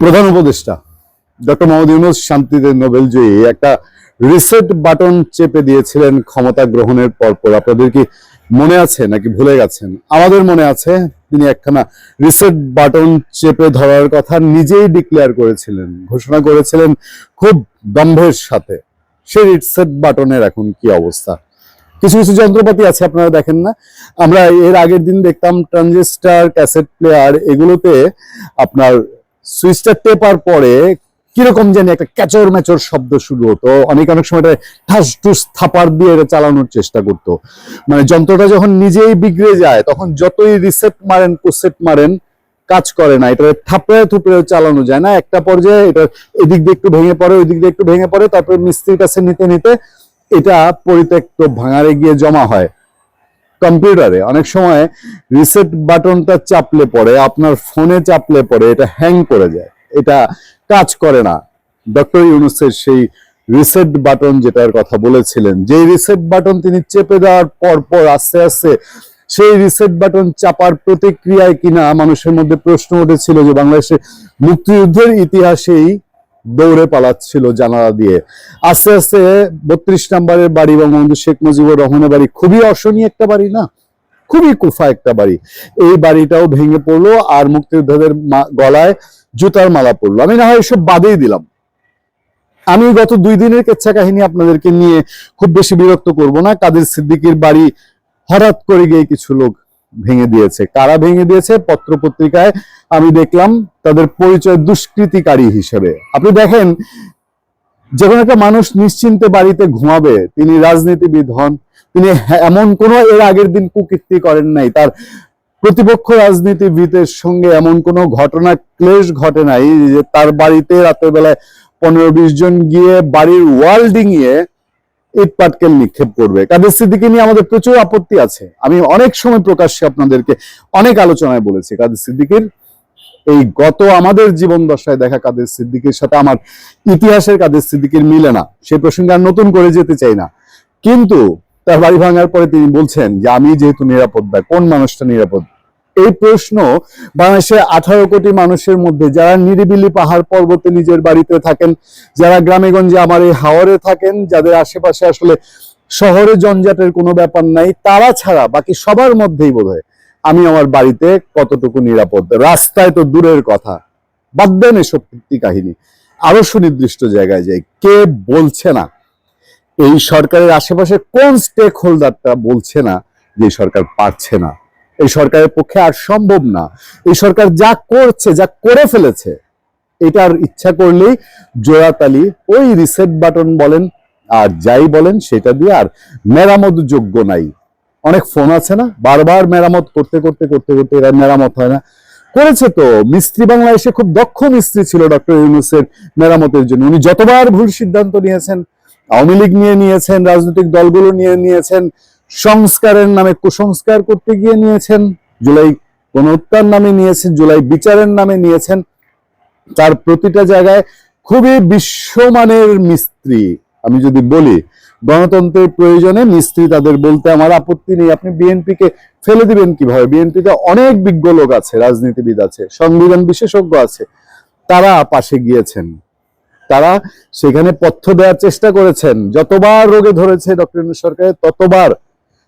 প্রধান উপদেষ্টা, ডক্টর মোহাম্মদ ইউনুস শান্তিতে নোবেল জয়ী। একটা রিসেট বাটন চেপে দিয়েছিলেন ক্ষমতা গ্রহণের পরপর। আপনাদের কি মনে আছে নাকি ভুলে গেছেন? আমাদের মনে আছে, তিনি একখানা রিসেট বাটন চেপে ধরার কথা নিজেই ডিক্লেয়ার করেছিলেন। ঘোষণা করেছিলেন খুব দম্ভের সাথে। সেই রিসেট বাটনের এখন কি অবস্থা? কিছু কিছু যন্ত্রপাতি আছে, আপনারা দেখেন না। আমরা এর আগের দিন দেখতাম ট্রানজিস্টার ক্যাসেট প্লেয়ার এগুলোতে আপনার সুইচটা টেপার পরে কীরকম জানি একটা ক্যাচর ম্যাচর শব্দ শুরু হতো। অনেক অনেক সময় ঠাস টুস থাপার দিয়ে এটা চালানোর চেষ্টা করতো। মানে যন্ত্রটা যখন নিজেই বিগড়ে যায়, তখন যতই রিসেট মারেন কুসেট মারেন, কাজ করে না। এটা থাপড়ে থুপড়ে চালানো যায় না। একটা পর্যায়ে এটা এদিক দিয়ে একটু ভেঙে পড়ে ওই দিক দিয়ে একটু ভেঙে পড়ে, তারপরে মিস্ত্রির কাছে নিতে নিতে এটা পরিত্যক্ত ভাঙারে গিয়ে জমা হয়। কম্পিউটারে। অনেক সময় রিসেট বাটনটা চাপলে পরে, আপনার ফোনে চাপলে পরে এটা হ্যাং করে যায়। এটা কাজ করে না। ডক্টর ইউনুসের সেই রিসেট বাটন যেটার কথা বলেছিলেন যে রিসেট বাটন তিনি চেপে দেওয়ার পর পর আস্তে আস্তে সেই রিসেট বাটন চাপার প্রতিক্রিয়ায় কিনা মানুষের মধ্যে প্রশ্ন উঠেছিল যে বাংলাদেশে মুক্তিযুদ্ধের ইতিহাসেই দৌড়ে পালাচ্ছিল জানালা দিয়ে। আস্তে আস্তে বত্রিশ নম্বরের বাড়ি বঙ্গবন্ধু শেখ মুজিবুর রহমানের বাড়ি। খুবই অশনীয় একটা বাড়ি না? খুবই কুফা একটা বাড়ি। এই বাড়িটাও ভেঙে পড়ল আর মুক্তিযোদ্ধাদের গলায় জুতার মালা পড়ল। আমি না হয় এসব বাদেই দিলাম। আমি গত দুই দিনের কেচ্ছা কাহিনী আপনাদেরকে নিয়ে খুব বেশি বিরক্ত করব না। কাদের সিদ্দিকির বাড়ি হঠাৎ করে গিয়ে কিছু লোক ভেঙে দিয়েছে। কারা ভেঙে দিয়েছে? পত্র পত্রিকায় আমি দেখলাম তাদের পরিচয় দুষ্কৃতিকারী হিসেবে। আপনি দেখেন যখন একটা মানুষ নিশ্চিন্তে বাড়িতে ঘুমাবে, তিনি রাজনীতিবিদ হন, তিনি এমন কোনো এর আগের দিন কুকীর্তি করেন নাই, তার প্রতিপক্ষ রাজনীতিবিদের সঙ্গে এমন কোনো ঘটনা ক্লেশ ঘটে নাই যে তার বাড়িতে রাতের বেলায় পনেরো বিশ জন গিয়ে বাড়ির ওয়াল ডিঙিয়ে ইট পাটকেল নিক্ষেপ করবে। কাদের সিদ্দিকি নিয়ে আমাদের প্রচুর আপত্তি আছে। আমি অনেক সময় প্রকাশ্যে আপনাদেরকে অনেক আলোচনায় বলেছি কাদের সিদ্দিকির এই গত আমাদের জীবন দশায় দেখা কাদের সিদ্দিকির সাথে আমার ইতিহাসের কাদের সিদ্দিকির মিলে না সেই প্রসঙ্গে আর নতুন করে যেতে চাই না। কিন্তু তার বাড়ি ভাঙার পরে তিনি বলছেন যে, আমি যেহেতু নিরাপদ না কোন মানুষটা নিরাপদ? এই প্রশ্ন বাংলাদেশের আঠারো কোটি মানুষের মধ্যে, যারা নিরিবিলি পাহাড় পর্বতে নিজের বাড়িতে থাকেন, যারা গ্রামে গঞ্জে আমার এই হাওরে থাকেন, যাদের আশেপাশে আসলে শহরে জঞ্জাটের কোনো ব্যাপার নাই, তারা ছাড়া বাকি সবার মধ্যেই বোধ হয় আমি আমার বাড়িতে কতটুকু নিরাপদ? রাস্তায় তো দূরের কথা। বাদ দেন এসব কাহিনী। আরও সুনির্দিষ্ট জায়গায় যাই। কে বলছে না? এই সরকারের আশেপাশে কোন স্টেক হোল্ডারটা বলছে না যে সরকার পারছে না? এই সরকারের পক্ষে আর সম্ভব না। এই সরকার যা করছে, যা করে ফেলেছে, এটার ইচ্ছা করলেই জোড়াতালি ওই রিসেট বাটন বলেন আর যাই বলেন সেটা দিয়ে আর মেরামত যোগ্য নাই। অনেক ফোন আছে না? বারবার মেরামত করতে করতে করতে করতে এরা মেরামত হয় না। করেছে তো। মিস্ত্রি বাংলা এসে খুব দক্ষ মিস্ত্রি ছিল ডক্টর ইউনুসের মেরামতের জন্য। উনি যতবার ভুল সিদ্ধান্ত নিয়েছেন, আওয়ামী লীগ নিয়ে নিয়েছেন, রাজনৈতিক দলগুলো নিয়ে নিয়েছেন, সংস্কারের নামে কুসংস্কার করতে গিয়ে নিয়েছেন, জুলাই গণহত্যার নামে নিয়েছেন, জুলাই বিচারের নামে নিয়েছেন, তার প্রতিটা জায়গায় খুবই বিশ্বমানের মিস্ত্রি। আমি যদি বলি গণতন্ত্রের প্রয়োজনে মিস্ত্রি তাদের বলতে আমার আপত্তি নেই। আপনি বিএনপি কে ফেলে দিবেন কীভাবে? বিএনপিতে অনেক বিজ্ঞ লোক আছে, রাজনীতিবিদ আছে, সংবিধান বিশেষজ্ঞ আছে। তারা পাশে গিয়েছেন। তারা সেখানে পথ্য দেওয়ার চেষ্টা করেছেন। যতবার রোগে ধরেছে ডক্টর ইউনূস সরকারের, ততবার।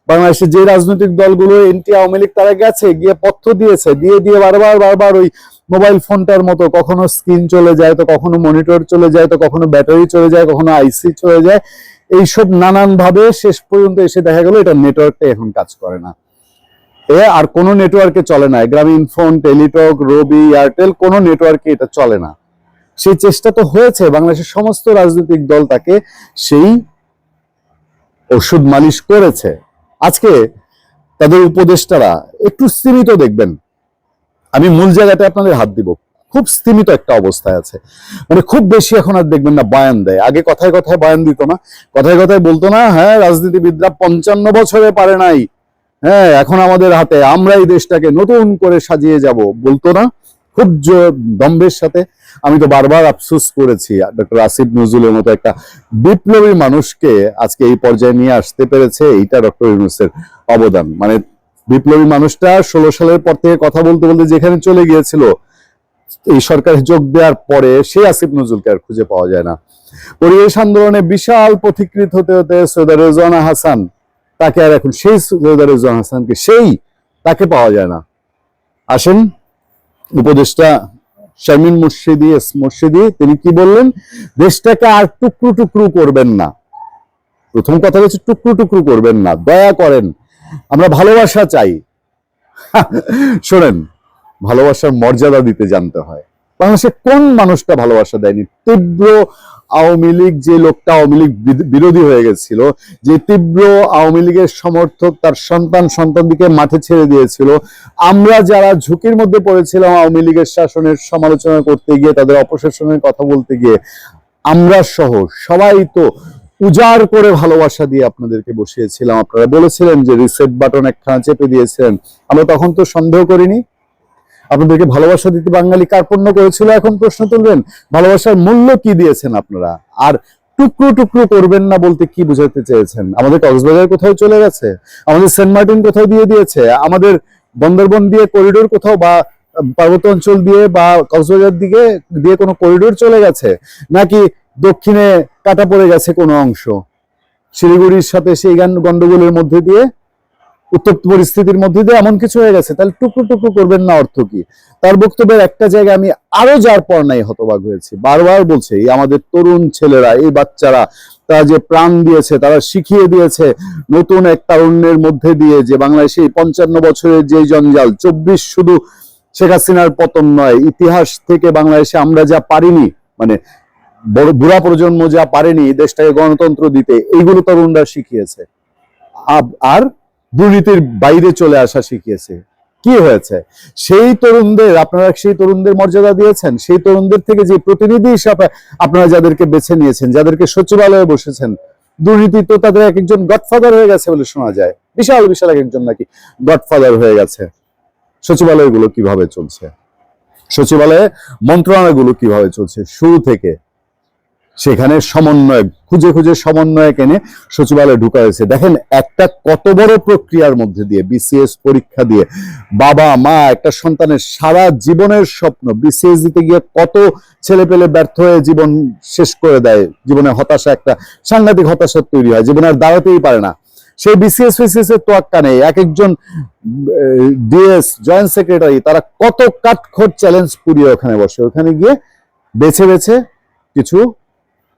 বাংলাদেশের যে রাজনৈতিক দলগুলো, এনটি আওয়ামী লীগ, তারা গেছে, গিয়ে পথ্য দিয়েছে। দিয়ে দিয়ে বারবার বারবার ওই মোবাইল ফোনটার মতো কখনো স্ক্রিন চলে যায়, তো কখনো মনিটর চলে যায়, তো কখনো ব্যাটারি চলে যায়, কখনো আইসি চলে যায়। এইসব নানান ভাবে শেষ পর্যন্ত এসে দেখা গেল এটা নেটওয়ার্কটা এখন কাজ করে না। এ আর কোনো নেটওয়ার্কে চলে না। গ্রামীণ ফোন, টেলিটক, রবি, এয়ারটেল, কোনো নেটওয়ার্কে এটা চলে না। সেই চেষ্টা তো হয়েছে, বাংলাদেশের সমস্ত রাজনৈতিক দল তাকে সেই ওষুধ মালিশ করেছে। আজকে তাদের উপদেষ্টারা একটু সীমিত দেখবেন। আমি মূল জায়গাতে আপনাদের হাত দিব। খুব সীমিত একটা অবস্থায় আছে। মানে খুব বেশি এখন আর দেখবেন না বয়ান দেয়। আগে কথায় কথায় বয়ান দিত না। কথায় কথায় বলতো না হ্যাঁ রাজনীতিবিদরা পঞ্চান্ন বছরে পারে নাই। হ্যাঁ এখন আমাদের হাতে, আমরা এই দেশটাকে নতুন করে সাজিয়ে যাব। বলতো না। খুব দম্ভের সাথে। আমি তো বারবার আফসোস করেছি, ডক্টর আসিফ নজরুলের মতো একটা বিপ্লবী মানুষকে আজকে এই পর্যায়ে নিয়ে আসতে পেরেছে। এইটা ডক্টর ইউনুসের অবদান। মানে বিপ্লবী মানুষটা ষোলো সালের পর থেকে কথা বলতে বলতে যেখানে চলে গিয়েছিল এই সরকারে যোগ দেওয়ার পরে সেই আসিফ নজরুলকে আর খুঁজে পাওয়া যায় না। পরিবেশ আন্দোলনে বিশাল পথিকৃত হতে হতে সৈয়দা রেজওয়ানা হাসান তাকে আর এখন সেই সৈয়দা রেজওয়ানা হাসানকে সেই তাকে পাওয়া যায় না। আসেন, উপদেষ্টা শারমিন মুর্শিদি, এস মুর্শিদি, তিনি কি বললেন? দেশটাকে আর টুকরো টুকরো করবেন না। প্রথম কথা হচ্ছে টুকরো টুকরো করবেন না। দয়া করেন, আমরা ভালোবাসা চাই। শোনেন ভালোবাসার মর্যাদা দিতে জানতে হয়। বাংলাদেশে কোন মানুষটা ভালোবাসা দেয়নি? তীব্র আওয়ামী লীগ যে লোকটা আওয়ামী লীগ বিরোধী হয়ে গেছিল, যে তীব্র আওয়ামী লীগের সমর্থক তার সন্তান সন্তানদিকে মাঠে ছেড়ে দিয়েছিল। আমরা যারা ঝুঁকির মধ্যে পড়েছিলাম আওয়ামী লীগের শাসনের সমালোচনা করতে গিয়ে, তাদের অপশাসনের কথা বলতে গিয়ে, আমরা সহ সবাই তো উজাড় করে ভালোবাসা দিয়ে আপনাদেরকে বসিয়েছিলাম। আপনারা বলেছিলেন যে রিসেট বাটন একখানা চেপে দিয়েছিলেন। আমরা তখন তো সন্দেহ করিনি। আপনাদেরকে ভালোবাসা দিতে বাঙালি কার্পণ্য করেছিল এখন প্রশ্ন তুলবেন, ভালোবাসার মূল্য কি দিয়েছেন আপনারা? আর টুকরো টুকরো করবেন না বলতে কি বুঝাতে চেয়েছেন? আমাদের কক্সবাজার কোথাও চলে গেছে, আমাদের সেন্ট মার্টিন কোথাও দিয়ে দিয়েছে, আমাদের বন্দরবন দিয়ে করিডোর কোথাও বা পার্বত্য অঞ্চল দিয়ে বা কক্সবাজার দিকে দিয়ে কোনো করিডোর চলে গেছে, নাকি দক্ষিণে কাটা পড়ে গেছে কোনো অংশ? শিলিগুড়ির সাথে সেই গান গন্ডগোলের মধ্যে দিয়ে উত্তপ্ত পরিস্থিতির মধ্যে দিয়ে এমন কিছু হয়ে গেছে, তাহলে টুকরো টুকরো করবেন না অর্থ কি? তার বক্তব্যের একটা জায়গায় আমি আরও যার পর নাই হতবাক হয়েছি। বারবার বলছে, এই আমাদের তরুণ ছেলেরা, এই বাচ্চারা, তারা যে প্রাণ দিয়েছে, তারা শিখিয়ে দিয়েছে নতুন এক তারুণ্যের মধ্যে দিয়ে যে বাংলাদেশে পঞ্চান্ন বছরের যে জঞ্জাল, চব্বিশ শুধু শেখ হাসিনার পতন নয়, ইতিহাস থেকে বাংলাদেশে আমরা যা পারিনি মানে বড় বুড়া প্রজন্ম যা পারেনি দেশটাকে গণতন্ত্র দিতে, এইগুলো তরুণরা শিখিয়েছে। আর দুর্নীতির বাইরে চলে আসা শিখিয়েছে। কি হয়েছে? সেই তরুণদের, আপনারা সেই তরুণদের মর্যাদা দিয়েছেন? সেই তরুণদের থেকে যে প্রতিনিধি হিসাবে আপনারা যাদেরকে বেছে নিয়েছেন, যাদেরকে সচিবালয়ে বসেছেন, দুর্নীতি তো তাদের এক একজন গডফাদার হয়ে গেছে বলে শোনা যায়। বিশাল বিশাল এক একজন নাকি গডফাদার হয়ে গেছে। সচিবালয়গুলো কীভাবে চলছে? সচিবালয়ে মন্ত্রণালয়গুলো কীভাবে চলছে? শুরু থেকে সেখানে সমন্বয় খুঁজে খুঁজে সমন্বয় এনে সচিবালয়ে ঢুকা হয়েছে। দেখেন, একটা কত বড় প্রক্রিয়ার মধ্যে দিয়ে বিসিএস পরীক্ষা দিয়ে বাবা, মা, একটা সন্তানের সারা জীবনের স্বপ্ন বিসিএস দিতে গিয়ে কত ছেলে পেলে ব্যর্থ হয়ে জীবন শেষ করে দেয়। জীবনে হতাশা একটা সাংঘাতিক হতাশা তৈরি হয়, জীবনে আর দাঁড়াতেই পারে না। সেই বিসিএস ফিসিএস এর তোয়াক্কা নেই। এক একজন ডিএস জয়েন্ট সেক্রেটারি তারা কত কাঠখোট চ্যালেঞ্জ পুড়িয়ে ওখানে বসে। ওখানে গিয়ে বেছে বেছে কিছু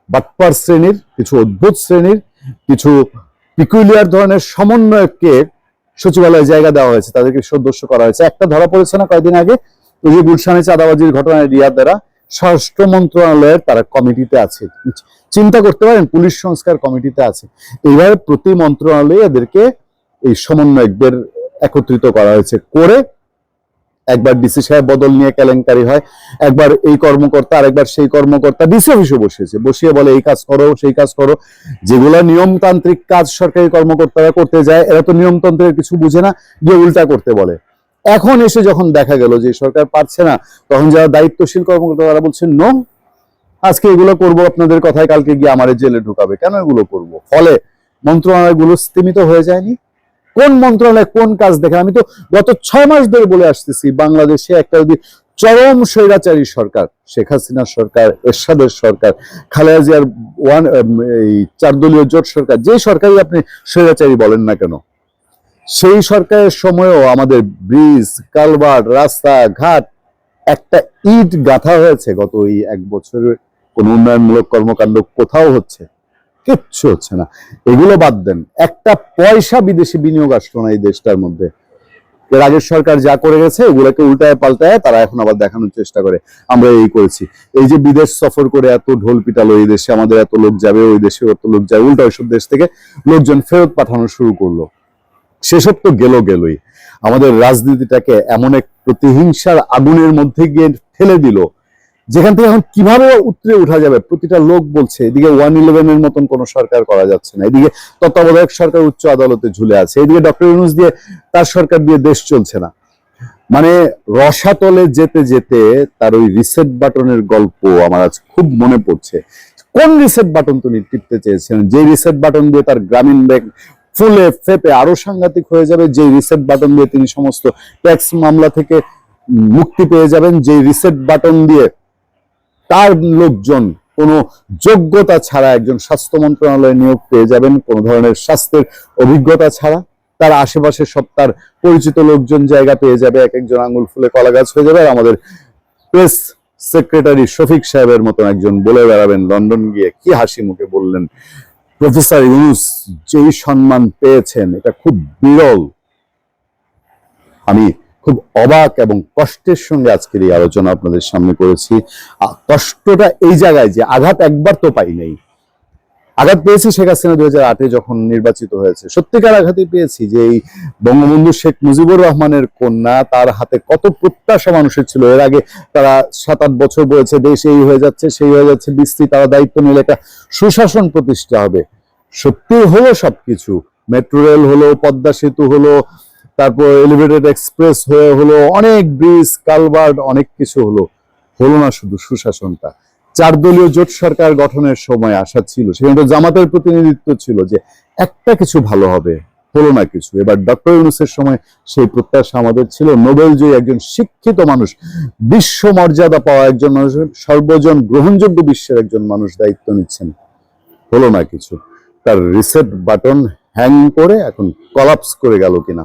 বাটপার শ্রেণির, কিছু অদ্ভুত শ্রেণির, কিছু পিকুলিয়ার ধরনের সমন্বয়ককে সচিবালয়ে জায়গা দেওয়া হয়েছে, তাদেরকে সদস্য করা হয়েছে। একটা ধরা পড়েছে না কয়েকদিন আগে? ওই যে গুলশানে চাঁদাবাজির ঘটনায় রিয়াদ দ্বারা স্বরাষ্ট্র মন্ত্রণালয়ের তারা কমিটিতে আছে। চিন্তা করতে পারেন, পুলিশ সংস্কার কমিটিতে আছে। এইভাবে প্রতি মন্ত্রণালয়ে এদেরকে এই সমন্বয়কদের একত্রিত করা হয়েছে করে একবার ডিসি সাহেব বদল নিয়ে কেলেঙ্কারি হয়, একবার এই কর্মকর্তা, আরেকবার সেই কর্মকর্তা ডিসি অফিসে বসেছে বসিয়ে বলে, এই কাজ করো, সেই কাজ করো। যেগুলা নিয়মতান্ত্রিক কাজ সরকারি কর্মকর্তারা করতে যায়, এরা তো নিয়মতন্ত্রের কিছু বুঝে না, গিয়ে উল্টা করতে বলে। এখন এসে যখন দেখা গেল যে সরকার পারছে না, তখন যারা দায়িত্বশীল কর্মকর্তা, তারা বলছেন নো, আজকে এগুলো করব আপনাদের কথায়, কালকে গিয়ে আমার জেলে ঢুকাবে। কেন এগুলো করব? ফলে মন্ত্রণালয়গুলো স্তীমিত হয়ে যায়নি? কোন মন্ত্রণালয় কোন কাজ দেখেন আমি তো গত ছয় মাস ধরে বলে আসতেছি, বাংলাদেশে একটা যদি চরম স্বৈরাচারী সরকার, শেখ হাসিনার সরকার, এরশাদের সরকার, খালেদা জিয়ার ওয়ান এই চার দলীয় জোট সরকার যে সরকারই আপনি স্বৈরাচারী বলেন না কেন, সেই সরকারের সময়ও আমাদের ব্রিজ কালভার্ট রাস্তা, ঘাট, একটা ইট গাঁথা হয়েছে গত এই এক বছরের কোন উন্নয়নমূলক কর্মকাণ্ড কোথাও হচ্ছে। কিচ্ছু হচ্ছে না। এগুলো বাদ দেন। একটা পয়সা বিদেশি বিনিয়োগ আসলো না এই দেশটার মধ্যে। এর আগের সরকার যা করে গেছে, এগুলোকে উল্টায় পাল্টায় তারা এখন আবার দেখানোর চেষ্টা করে। আমরা এই করেছি। এই যে বিদেশ সফর করে এত ঢোল পিটালো এই দেশে, আমাদের এত লোক যাবে, ওই দেশে এত লোক যাবে, উল্টা ওইসব দেশ থেকে লোকজন ফেরত পাঠানো শুরু করল। সেসব তো গেল গেলই। আমাদের রাজনীতিটাকে এমন এক প্রতিহিংসার আগুনের মধ্যে গিয়ে ঠেলে দিল যেখান থেকে এখন কীভাবে উত্তরে উঠা যাবে? প্রতিটা লোক বলছে, এদিকে ওয়ান ইলেভেনের মতন কোন সরকার করা যাচ্ছে না। এদিকে তত্ত্বাবধায়ক সরকার উচ্চ আদালতে ঝুলে আছে। এদিকে ডক্টর ইউনুস দিয়ে তার সরকার দিয়ে দেশ চলছে না। মানে রসাতলে যেতে যেতে তার ওই রিসেট বাটনের গল্প আমার আজ খুব মনে পড়ছে। কোন রিসেট বাটন তিনি টিপতে চেয়েছেন? যে রিসেট বাটন দিয়ে তার গ্রামীণ ব্যাংক ফুলে ফেপে আরও সাংঘাতিক হয়ে যাবে যে রিসেট বাটন দিয়ে তিনি সমস্ত ট্যাক্স মামলা থেকে মুক্তি পেয়ে যাবেন যে রিসেট বাটন দিয়ে তার লোকজন কোনো যোগ্যতা ছাড়া একজন স্বাস্থ্য মন্ত্রণালয়ে নিয়োগ পেয়ে যাবেন, কোনো ধরনের স্বাস্থ্যের অভিজ্ঞতা ছাড়া। তার আশেপাশে সব তার পরিচিত লোকজন জায়গা পেয়ে যাবে, এক একজন আঙুল ফুলে কলা গাছ হয়ে যাবে। আর আমাদের প্রেস সেক্রেটারি শফিক সাহেবের মতন একজন বলে বেড়াবেন লন্ডন গিয়ে কি হাসি মুখে বললেন, প্রফেসর ইউনুস যেই সম্মান পেয়েছেন, এটা খুব বিরল। আমি খুব অবাক এবং কষ্টের সঙ্গে আজকের এই আলোচনা আপনাদের সামনে করেছি। কষ্টটা এই জায়গায় যে আঘাত একবার তো পাই নাই। আঘাত পেয়েছি শেখ হাসিনা দুই হাজার আটে যখন নির্বাচিত হয়েছে। সত্যিকার আঘাতই পেয়েছি যে এই বঙ্গবন্ধু শেখ মুজিবুর রহমানের কন্যা, তার হাতে কত প্রত্যাশা মানুষের ছিল। এর আগে তারা সাত আট বছর বলেছে দেশ এই হয়ে যাচ্ছে, সেই হয়ে যাচ্ছে বৃষ্টি তারা দায়িত্ব নিলে একটা সুশাসন প্রতিষ্ঠা হবে। সত্যি হলো সবকিছু। মেট্রো রেল হলো, পদ্মা সেতু হলো তারপর এলিভেটেড এক্সপ্রেস হয়ে হলো অনেক ব্রিজ কালভার্ট অনেক কিছু হলো। হলো না শুধু সুশাসনটা। চার দলীয় জোট সরকার গঠনের সময় আশা ছিল, সেখানে তো জামাতের প্রতিনিধিত্ব ছিল যে একটা কিছু ভালো হবে, হলো না কিছু। এবার ডক্টর ইউনুসের সময় সেই প্রত্যাশা আমাদের ছিল। নোবেল জয়ী একজন শিক্ষিত মানুষ, বিশ্ব মর্যাদা পাওয়া একজন মানুষ, সর্বজন গ্রহণযোগ্য বিশ্বের একজন মানুষ দায়িত্ব নিচ্ছেন। হলো না কিছু। তার রিসেট বাটন হ্যাং করে এখন কলাপস করে গেল কিনা।